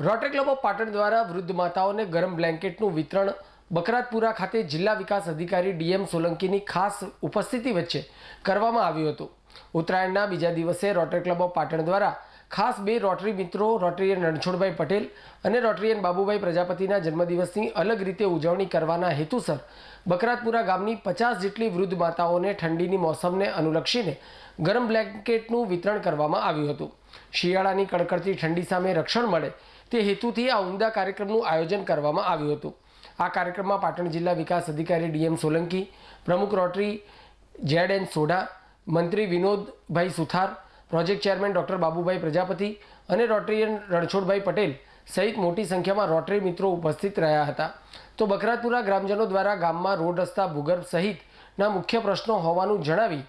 Rotary club of Patan દ્વારા વૃદ્ધ માતાઓને ગરમ બ્લેન્કેટનું વિતરણ બકરાતપુરા ખાતે જિલ્લા વિકાસ અધિકારી ડીએમ સોલંકીની ખાસ ઉપસ્થિતિ વચ્ચે કરવામાં આવ્યું હતું. ઉત્તરાયણના બીજા દિવસે રોટરી ક્લબ ઓફ પાટણ દ્વારા ખાસ બે રોટરી મિત્રો રોટરીયન રણછોડભાઈ પટેલ અને રોટરીયન બાબુભાઈ પ્રજાપતિના જન્મદિવસની અલગ રીતે ઉજવણી કરવાના હેતુસર બકરાતપુરા ગામની પચાસ જેટલી વૃદ્ધ માતાઓને ઠંડીની મોસમને અનુલક્ષીને ગરમ બ્લેન્કેટનું વિતરણ કરવામાં આવ્યું હતું. શિયાળાની કડકડતી ઠંડી સામે રક્ષણ મળે તે હેતુથી આ ઉમદા કાર્યક્રમનું આયોજન કરવામાં આવ્યું હતું. આ કાર્યક્રમમાં પાટણ જિલ્લા વિકાસ અધિકારી ડીએમ સોલંકી, પ્રમુખ રોટરી, જેડ એન સોઢા, મંત્રી Vinodbhai Suthar project chairman doctor Babubhai Prajapati અને રોટરીયન રણછોડભાઈ પટેલ સહિત મોટી સંખ્યામાં રોટરી મિત્રો ઉપસ્થિત રહ્યા હતા. તો બકરાતપુરા ગ્રામજનો દ્વારા ગામમાં રોડ રસ્તા, ભૂગર્ભ સહિતના મુખ્ય પ્રશ્નો હોવાનું જણાવી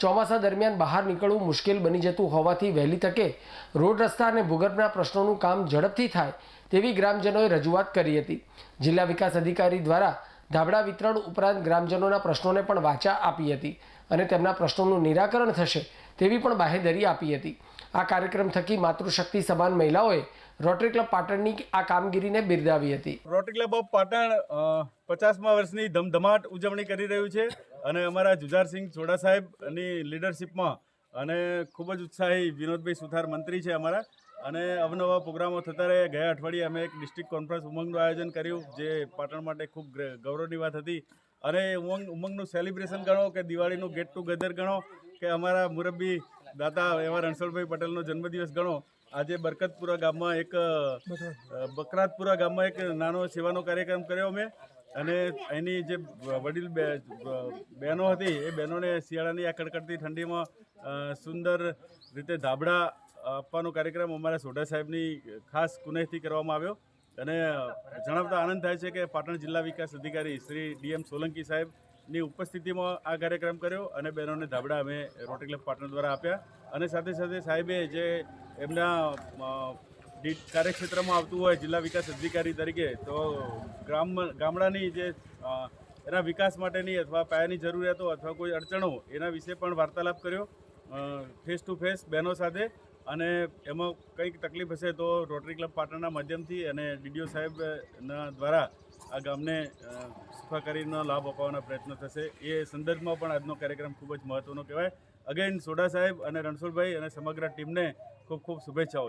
ચોમાસા દરમિયાન બહાર નીકળવું મુશ્કેલ બની જતું હોવાથી વહેલી તકે રોડ રસ્તા અને ભૂગર્ભના પ્રશ્નોનું કામ ઝડપથી થાય તેવી ગ્રામજનોએ રજૂઆત કરી હતી. જિલ્લા વિકાસ અધિકારી દ્વારા ધાબળા વિતરણ ઉપરાંત ગ્રામજનોના પ્રશ્નોને પણ વાચા આપી હતી. અને તેમના પ્રશ્નોનું નિરાકરણ થશે તેવી પણ બાહેધરી આપી હતી. આ કાર્યક્રમ થકી માતૃશક્તિ સમાન મહિલાઓએ રોટરી ક્લબ પાટણની આ કામગીરીને બિરદાવી હતી. રોટરી ક્લબ ઓફ પાટણ પચાસમા વર્ષની ધમધમાટ ઉજવણી કરી રહ્યું છે અને અમારા જુજારસિંહ ચોડા સાહેબની લીડરશિપમાં અને ખૂબ જ ઉત્સાહી વિનોદભાઈ સુથાર મંત્રી છે અમારા અને અવનવા પ્રોગ્રામો થતા રહે ગયા અઠવાડિયે અમે એક ડિસ્ટ્રિક્ટ કોન્ફરન્સ ઉમંગનું આયોજન કર્યું જે પાટણ માટે ખૂબ ગ્ર- ગૌરવની વાત હતી. અને ઉમંગ, ઉમંગનું સેલિબ્રેશન ગણો કે દિવાળીનું ગેટ ટુગેધર ગણો કે અમારા મુરબ્બી દાતા એવા રણછોડભાઈ પટેલનો જન્મદિવસ ગણો. આજે બરકતપુરા ગામમાં એક બકરાતપુરા ગામમાં એક નાનો સેવાનો કાર્યક્રમ કર્યો અમે અને એની જે વડીલ બહેનો હતી, એ બહેનોને શિયાળાની આ કડકડતી ઠંડીમાં સુંદર રીતે ધાબળા આપવાનો કાર્યક્રમ અમારા સોઢા સાહેબની ખાસ કુનેહથી કરવામાં આવ્યો. અને જણાવતા આનંદ થાય છે કે પાટણ જિલ્લા વિકાસ અધિકારી શ્રી ડીએમ સોલંકી સાહેબની ઉપસ્થિતિમાં આ કાર્યક્રમ કર્યો અને બહેનોને ધાબડા અમે રોટરી ક્લબ પાટણ દ્વારા આપ્યા. અને સાથે સાથે સાહેબે જે એમના કાર્યક્ષેત્રમાં આવતું હોય જિલ્લા વિકાસ અધિકારી તરીકે, તો ગ્રામ, ગામડાની જે એના વિકાસ માટેની અથવા પાયાની જરૂરિયાતો અથવા કોઈ અડચણો એના વિશે પણ વાર્તાલાપ કર્યો. ફેસ ટુ ફેસ બહેનો સાથે અને એમાં કંઈક તકલીફ હશે તો રોટરી ક્લબ પાટણના માધ્યમથી અને ડીડીઓ સાહેબના દ્વારા આ ગામને સફા સુખાકારીનો લાભ અપાવવાના પ્રયત્નો થશે. એ સંદર્ભમાં પણ આજનો કાર્યક્રમ ખૂબ જ મહત્ત્વનો કહેવાય. અગેન સોડા સાહેબ અને રણછોડભાઈ અને સમગ્ર ટીમને ખૂબ ખૂબ શુભેચ્છાઓ.